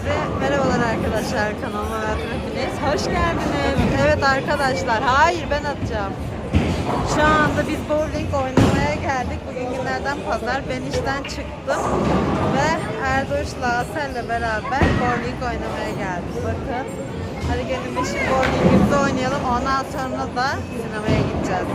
Herkese merhabalar arkadaşlar kanalıma hepiniz hoş geldiniz. Evet arkadaşlar hayır ben atacağım. Şu anda biz bowling oynamaya geldik. Bugün günlerden pazar. Ben işten çıktım ve Erdoğuş'la Asel'le beraber bowling oynamaya geldik. Bakın. Hadi gelin bir şimdi bowlingimizi oynayalım. Ondan sonra da sinemaya gideceğiz.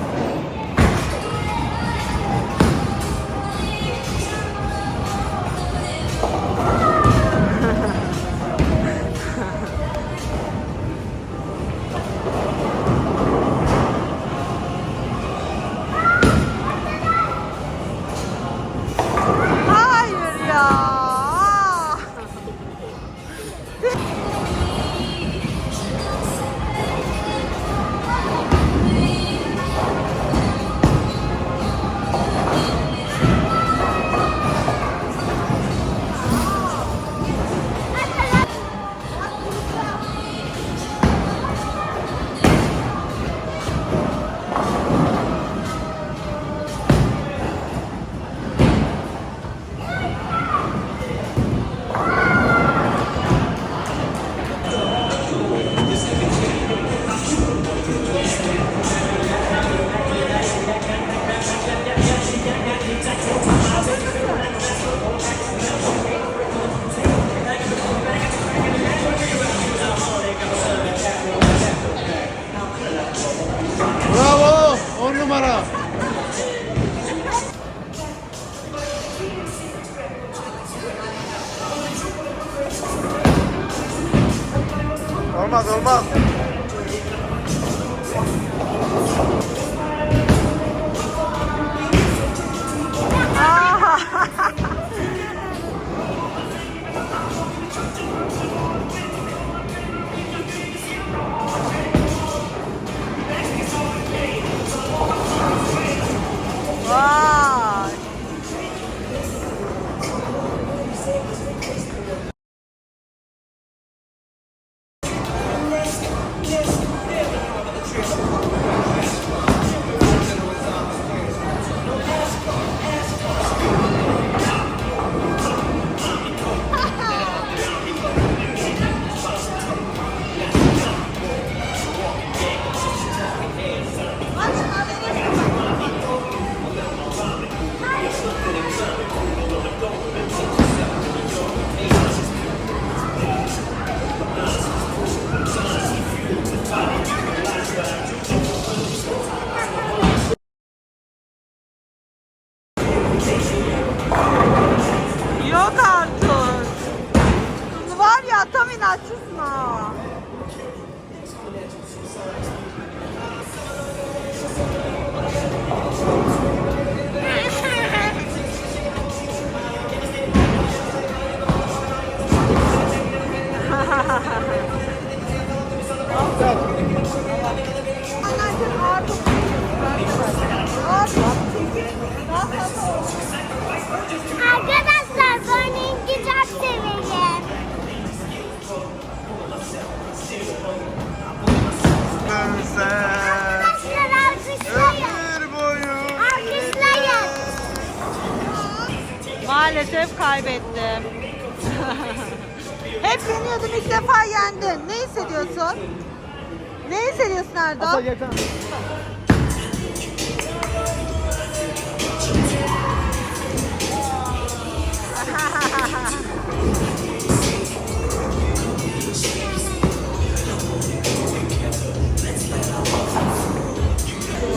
Ne hissediyorsun Erdal?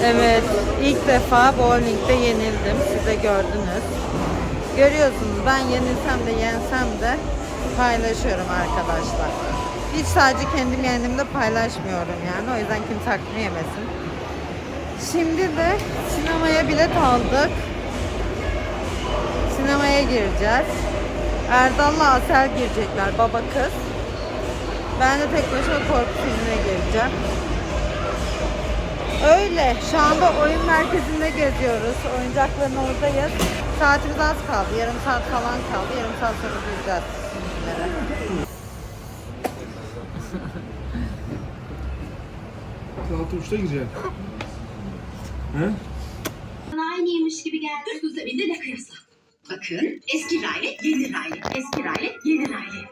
Evet, ilk defa bowling'de yenildim. Siz de gördünüz. Görüyorsunuz ben yenilsem de yensem de paylaşıyorum arkadaşlar. Hiç sadece kendim yendiğimde paylaşmıyorum yani. O yüzden kimse hakkını yemesin. Şimdi de sinemaya bilet aldık. Sinemaya gireceğiz. Erdal'la Asel girecekler baba kız. Ben de tek başıma korku filmine gireceğim. Öyle. Şu anda oyun merkezinde geziyoruz. Oyuncakların oradayız. Saatimiz az kaldı. Yarım saat falan kaldı. Yarım saat sonra gireceğiz altı uçta gireceksin. He? Aynıymış gibi geldi. Düz zeminde ne kıyasla? Bakın eski Riley, yeni Riley. Eski Riley, yeni Riley.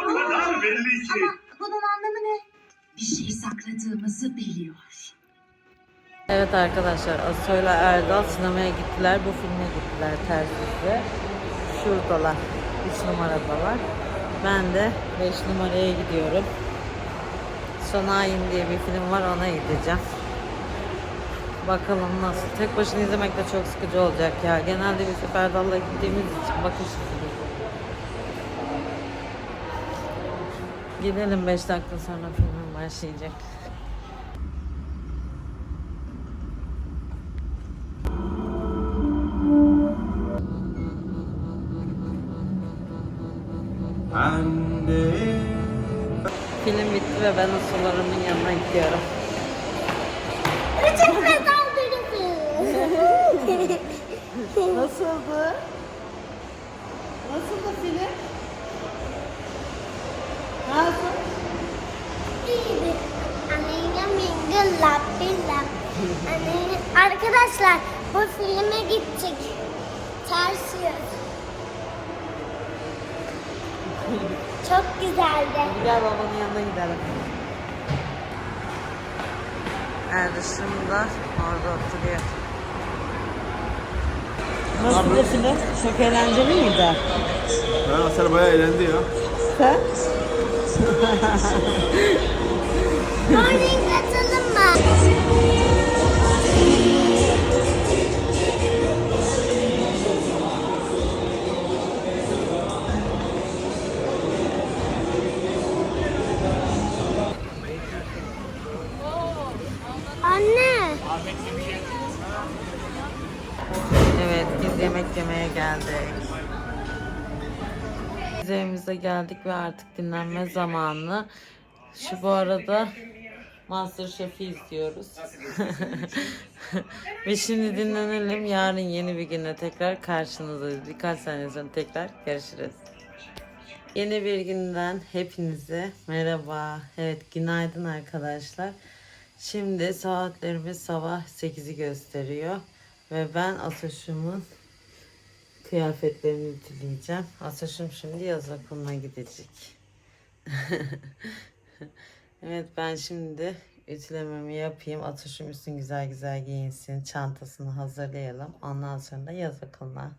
o kadar belli ki. Ama bunun anlamı ne? Bir şey sakladığımızı biliyor. Evet arkadaşlar Asoy'la Erdal sinemaya gittiler. Bu filme gittiler tersizde. Şuradalar. 3 numaradalar. Ben de 5 numaraya gidiyorum. Şanayin diye bir film var ona gideceğim. Bakalım nasıl. Tek başına izlemek de çok sıkıcı olacak ya. Genelde biz Erdal'la gittiğimiz için bakış. Gidelim 5 dakika sonra film başlayacak. Film bitti ve ben Asolarımın yanına gidiyorum. Küçük mezar dönüşü. Nasıldı? Nasıldı film? Nasıl? İyiydi. Anneyle mingil lappi lap. Anne- Arkadaşlar bu filme gidecek. Ters yüz. Çok güzeldi. Gel babanın yanına gidelim. Erdişim de orada oturuyor. Nasıl film? Çok eğlenceli miydi? Ha, Asel bayağı eğlendi ya. Sen? Morning yemek yemeye geldik. Biz evimize geldik ve artık dinlenme zamanı. Şu bu arada Masterchef'i izliyoruz. ve şimdi dinlenelim. Yarın yeni bir güne tekrar karşınızdayız. Birkaç saniye sonra tekrar görüşürüz. Yeni bir günden hepinize merhaba. Evet günaydın arkadaşlar. Şimdi saatlerimiz sabah 8'i gösteriyor. Ve ben Asoş'umun kıyafetlerini ütüleyeceğim. Asoş'um şimdi yaz okuluna gidecek. evet ben şimdi ütülememi yapayım. Asoş'um üstün güzel güzel giyinsin. Çantasını hazırlayalım. Ondan sonra da yaz okuluna.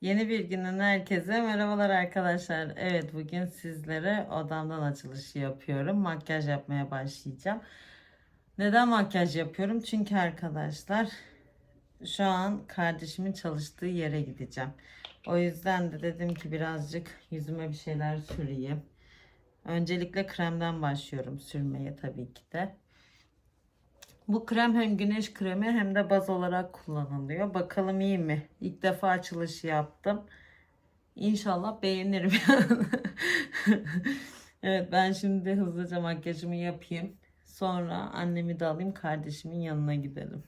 Yeni bir günden herkese merhabalar arkadaşlar. Evet bugün sizlere odamdan açılışı yapıyorum. Makyaj yapmaya başlayacağım. Neden makyaj yapıyorum? Çünkü arkadaşlar şu an kardeşimin çalıştığı yere gideceğim. O yüzden de dedim ki birazcık yüzüme bir şeyler süreyim. Öncelikle kremden başlıyorum sürmeye tabii ki de. Bu krem hem güneş kremi hem de baz olarak kullanılıyor. Bakalım iyi mi? İlk defa açılışı yaptım. İnşallah beğenirim. evet ben şimdi hızlıca makyajımı yapayım. Sonra annemi de alayım kardeşimin yanına gidelim.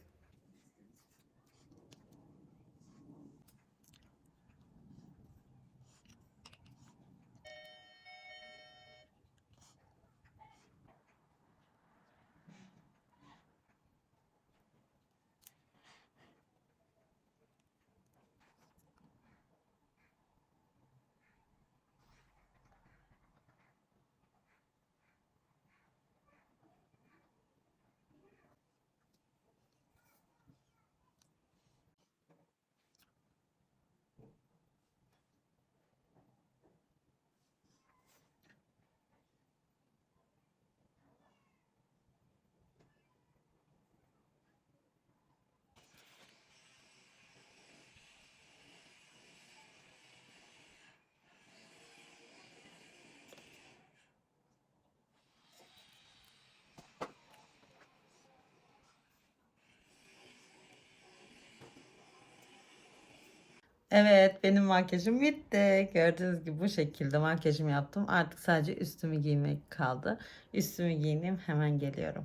Evet benim makyajım bitti. Gördüğünüz gibi bu şekilde makyajımı yaptım. Artık sadece üstümü giymek kaldı. Üstümü giyineyim hemen geliyorum.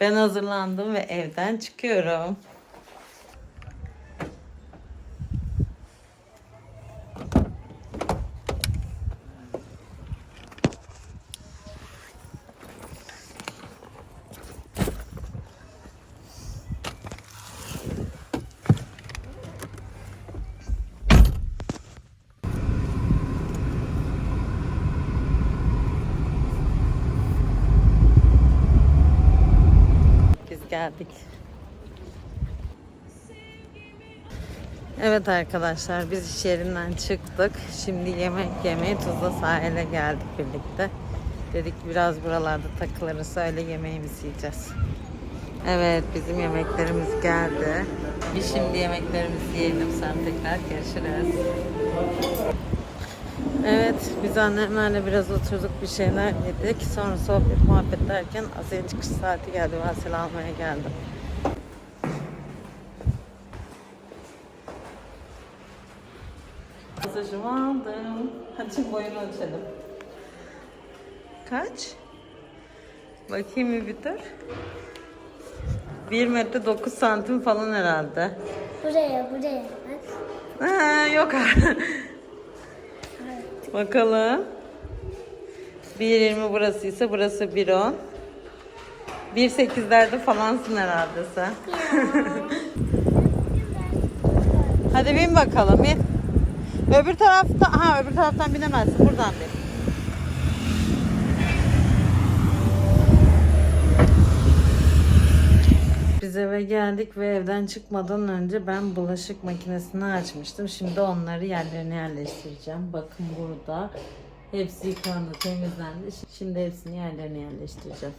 Ben hazırlandım ve evden çıkıyorum. Biz geldik. Evet arkadaşlar biz iş yerinden çıktık. Şimdi yemek yemeye Tuzla sahile geldik birlikte. Dedik biraz buralarda takılırız öyle yemeğimizi yiyeceğiz. Evet bizim yemeklerimiz geldi. Biz şimdi yemeklerimizi yiyelim sonra tekrar görüşürüz. Evet biz annemlerle biraz oturduk bir şeyler yedik. Sonra sohbet muhabbet derken Asya'ya çıkış saati geldi. Vasile almaya geldim. Mesajımı aldım. Hadi şimdi boyunu ölçelim. Kaç? Bakayım bir bir dur. 1 metre 9 santim falan herhalde. Buraya buraya. Ha, yok artık. Bakalım. 1.20 burası ise burası 1.10. 1.8'lerde falansın herhalde sen. Hadi bin bakalım bin. Öbür tarafta ha öbür taraftan binemezsin buradan bin. Biz eve geldik ve evden çıkmadan önce ben bulaşık makinesini açmıştım. Şimdi onları yerlerine yerleştireceğim. Bakın burada. Hepsi yıkandı, temizlendi. Şimdi hepsini yerlerine yerleştireceğim.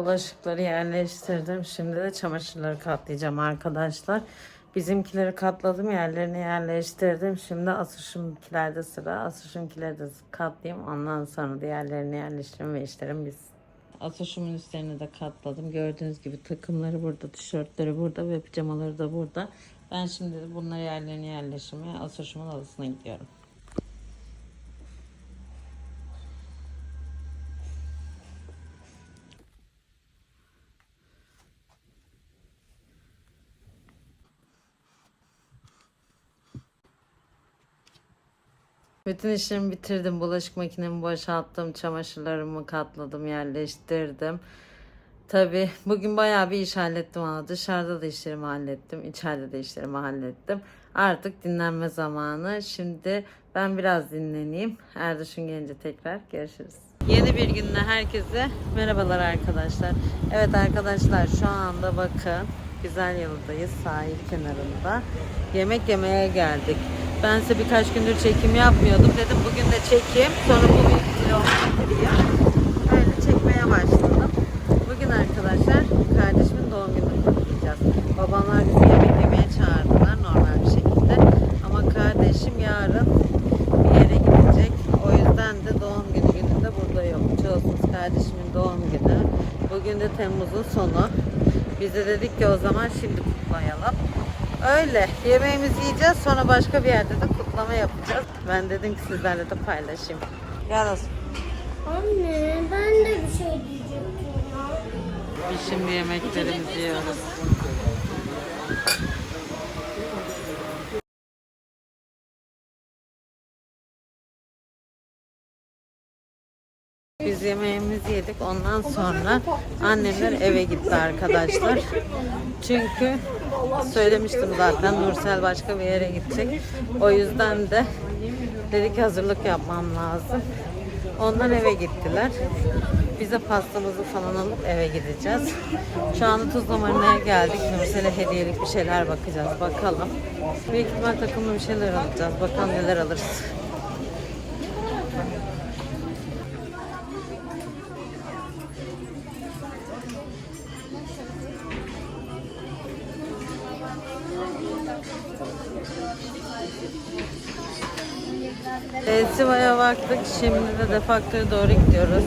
Bulaşıkları yerleştirdim. Şimdi de çamaşırları katlayacağım arkadaşlar. Bizimkileri katladım, yerlerine yerleştirdim. Şimdi Asuş'unkilerde sıra. Asuş'unkileri de katlayayım. Ondan sonra diğerlerini yerleştirin ve işlerim biz. Asuş'umun üstlerini de katladım. Gördüğünüz gibi takımları burada, tişörtleri burada ve pijamaları da burada. Ben şimdi bunları yerlerine yerleştirmeye Asuş'umun odasına gidiyorum. Bütün işlerimi bitirdim. Bulaşık makinemi boşalttım. Çamaşırlarımı katladım, yerleştirdim. Tabii bugün bayağı bir iş hallettim ama dışarıda da işlerimi hallettim. içeride de işlerimi hallettim. Artık dinlenme zamanı. Şimdi ben biraz dinleneyim. Erduş'un gelince tekrar görüşürüz. Yeni bir günde herkese merhabalar arkadaşlar. Evet arkadaşlar şu anda bakın Güzel Yalı'dayız sahil kenarında. Yemek yemeye geldik. Ben size birkaç gündür çekim yapmıyordum. Dedim bugün de çekeyim. Sonra bu videoyu bitireyim. Böyle çekmeye başladım. Bugün arkadaşlar kardeşimin doğum gününü kutlayacağız. Babamlar bizi yemek yemeye çağırdılar normal bir şekilde. Ama kardeşim yarın bir yere gidecek. O yüzden de doğum günü gününde burada yok. Çoğusuz kardeşimin doğum günü. Bugün de Temmuz'un sonu. Biz de dedik ki o zaman şimdi kutlayalım. Öyle. Yemeğimizi yiyeceğiz. Sonra başka bir yerde de kutlama yapacağız. Ben dedim ki sizlerle de paylaşayım. Gel olsun. Anne ben de bir şey diyecektim ya. Biz şimdi yemeklerimizi yiyoruz. Biz yemeğimizi yedik. Ondan sonra annemler eve gitti arkadaşlar. Çünkü söylemiştim zaten Nursel başka bir yere gidecek. O yüzden de dedik hazırlık yapmam lazım. Onlar eve gittiler. Bize pastamızı falan alıp eve gideceğiz. Şu anda Tuzla Marina'ya geldik. Nursel'e hediyelik bir şeyler bakacağız. Bakalım. Büyük ihtimal takımlı bir şeyler alacağız. Bakalım neler alırız. Şimdi de defaktöre doğru gidiyoruz.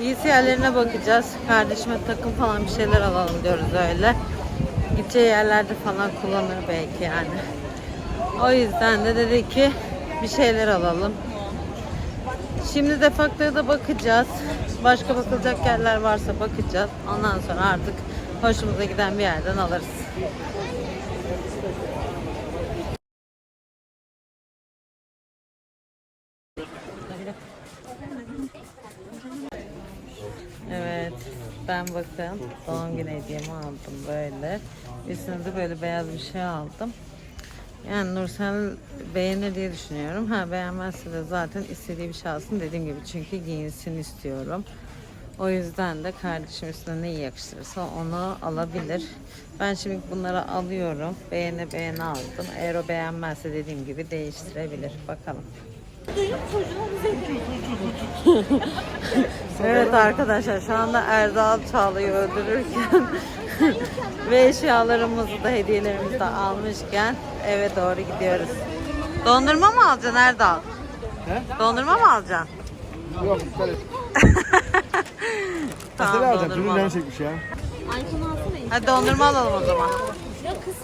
İyisi yerlerine bakacağız. Kardeşime takım falan bir şeyler alalım diyoruz öyle. Gideceği yerlerde falan kullanır belki yani. O yüzden de dedi ki bir şeyler alalım. Şimdi defaktöre de bakacağız. Başka bakılacak yerler varsa bakacağız. Ondan sonra artık hoşumuza giden bir yerden alırız. Evet. Ben bakın doğum günü hediyemi aldım böyle. Üstüne de böyle beyaz bir şey aldım. Yani Nursel beğenir diye düşünüyorum. Ha beğenmezse de zaten istediği bir şey alsın dediğim gibi çünkü giyinsin istiyorum. O yüzden de kardeşim üstüne ne yakıştırırsa onu alabilir. Ben şimdi bunları alıyorum. Beğene beğene aldım. Eğer o beğenmezse dediğim gibi değiştirebilir. Bakalım. Evet arkadaşlar şu anda Erdal Çağla'yı öldürürken ve eşyalarımızı da hediyelerimizi de almışken eve doğru gidiyoruz. Dondurma mı alacaksın Erdal? He? Dondurma mı alacaksın? Yok iptal et. Tamam Mesela alacağım. dondurma alalım. çekmiş ya. Hadi dondurma alalım o zaman. Ya kız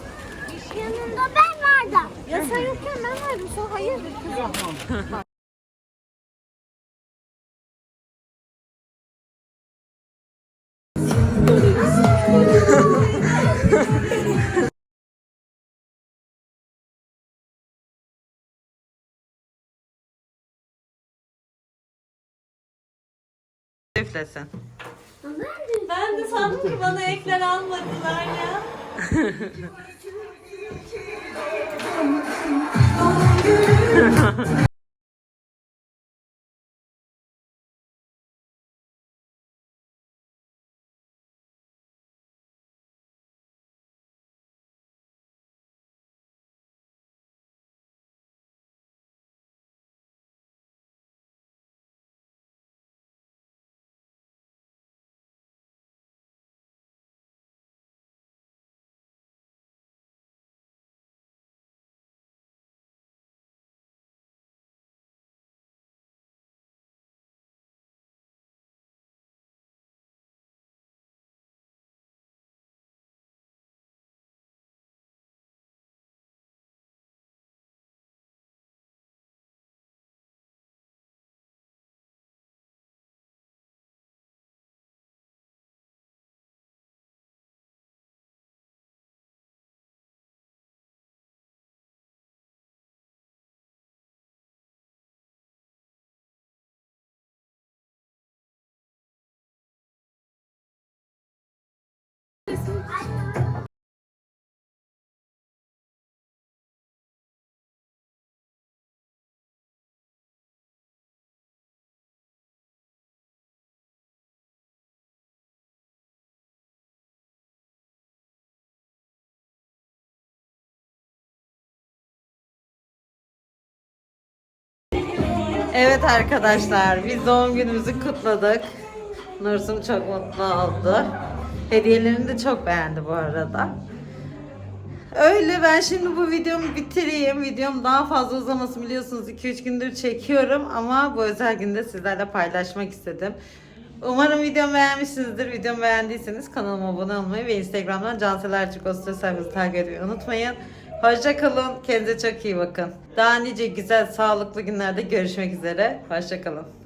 yanında ben vardım. Ya sen yokken ben vardım. Sen hayırdır kızım? Üflesin. Ben de sandım ki bana ekler almadılar ya. Evet arkadaşlar biz doğum günümüzü kutladık. Nursun çok mutlu oldu. Hediyelerini de çok beğendi bu arada. Öyle ben şimdi bu videomu bitireyim. Videom daha fazla uzamasın biliyorsunuz 2-3 gündür çekiyorum ama bu özel günde sizlerle paylaşmak istedim. Umarım videomu beğenmişsinizdir. Videomu beğendiyseniz kanalıma abone olmayı ve Instagram'dan Cansel Erçik Osta sayfası takip etmeyi unutmayın. Hoşça kalın. Kendinize çok iyi bakın. Daha nice güzel, sağlıklı günlerde görüşmek üzere. Hoşça kalın.